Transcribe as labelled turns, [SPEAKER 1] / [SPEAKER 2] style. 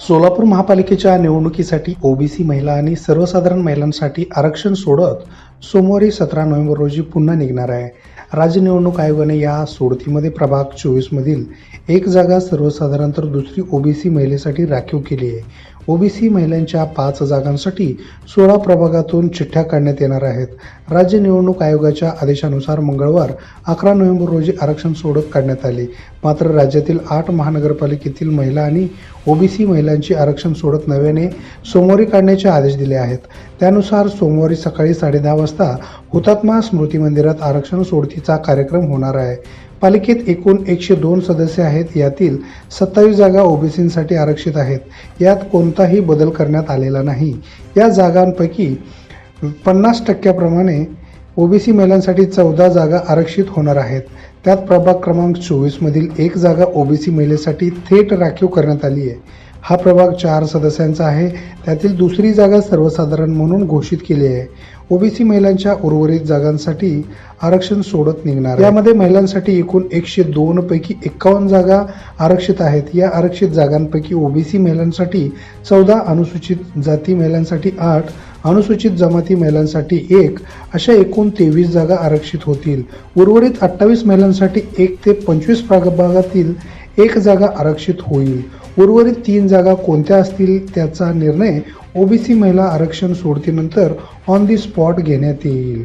[SPEAKER 1] सोलापूर महापालिकेच्या निवडणुकीसाठी ओबीसी महिला आणि सर्वसाधारण महिलांसाठी आरक्षण सोडत सोमवारी सतरा नोव्हेंबर रोजी पुन्हा निघणार आहे. राज्य निवडणूक आयोगाने या सोडतीमध्ये प्रभाग चोवीसमधील एक जागा सर्वसाधारण तर दुसरी ओबीसी महिलेसाठी राखीव केली आहे. ओबीसी महिलांच्या पाच जागांसाठी सोळा प्रभागातून चिठ्ठ्या काढण्यात येणार आहेत. राज्य निवडणूक आयोगाच्या आदेशानुसार मंगळवार अकरा नोव्हेंबर रोजी आरक्षण सोडत काढण्यात आले. मात्र राज्यातील आठ महानगरपालिकेतील महिला आणि ओबीसी महिलांची आरक्षण सोडत नव्याने सोमवारी काढण्याचे आदेश दिले आहेत. त्यानुसार सोमवारी सकाळी साडेदहा वाजता हुतात्मा स्मृती मंदिरात आरक्षण सोडतीचा कार्यक्रम होणार आहे. पालिकेत एकूण एकशे दोन सदस्य आहेत. यातील सत्तावीस जागा ओबीसींसाठी आरक्षित आहेत. यात कोणताही बदल करण्यात आलेला नाही. या जागांपैकी पन्नास टक्क्याप्रमाणे ओबीसी महिलांसाठी चौदा जागा आरक्षित होणार आहेत. त्यात प्रभाग क्रमांक चोवीसमधील एक जागा ओबीसी महिलेसाठी थेट राखीव करण्यात आली आहे. हा प्रभाग चार सदस्यांचा आहे. त्यातील दुसरी जागा सर्वसाधारण म्हणून घोषित केली आहे. ओबीसी महिलांच्या उर्वरित जागांसाठी आरक्षण सोडत निघणार यामध्ये महिलांसाठी एकूण एकशे दोन पैकी एकावन्न जागा आरक्षित आहेत. या आरक्षित जागांपैकी ओबीसी महिलांसाठी चौदा अनुसूचित जाती महिलांसाठी आठ अनुसूचित जमाती महिलांसाठी एक अशा एकूण तेवीस जागा आरक्षित होतील. उर्वरित अठ्ठावीस महिलांसाठी एक ते पंचवीस प्रभागातील एक जागा आरक्षित होईल. उर्वरित तीन जागा कोणत्या असतील त्याचा निर्णय ओबीसी महिला आरक्षण सोडतीनंतर ऑन दी स्पॉट घेण्यात येईल.